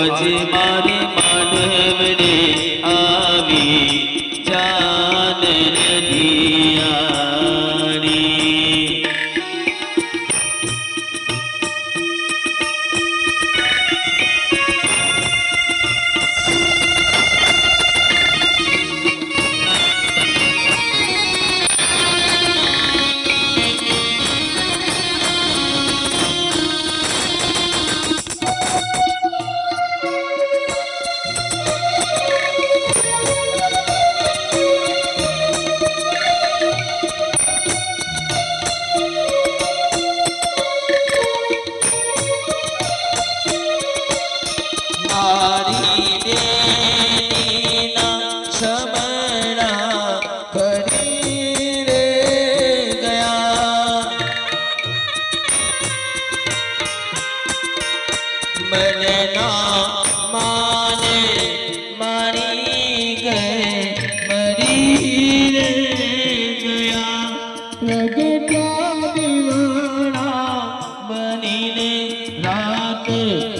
આજે મારે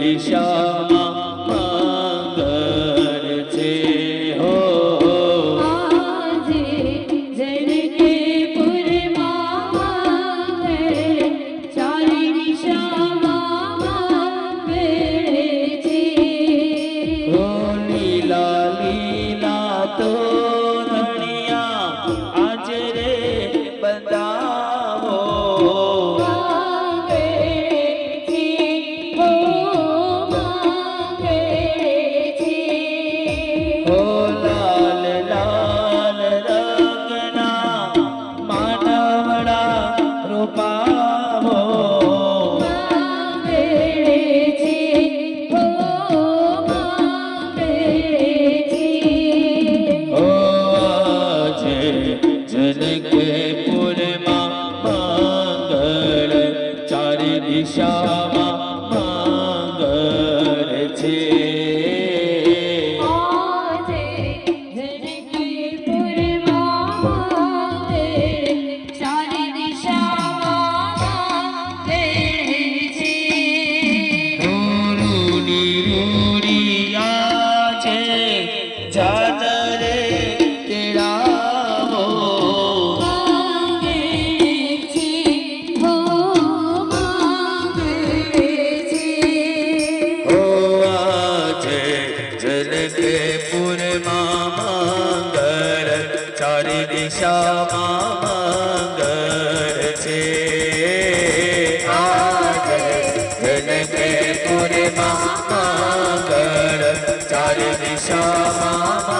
ইশারা লিখে તારી દિશામાં મંગળ છે જનકપુરે મંગળ ચારી દિશામાં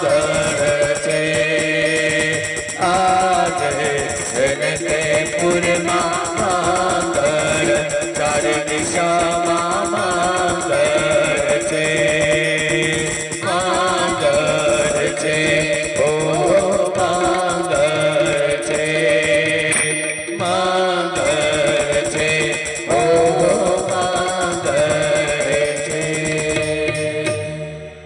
મંગળ છે આજ જનકપુર મંગળ ચારી દિશા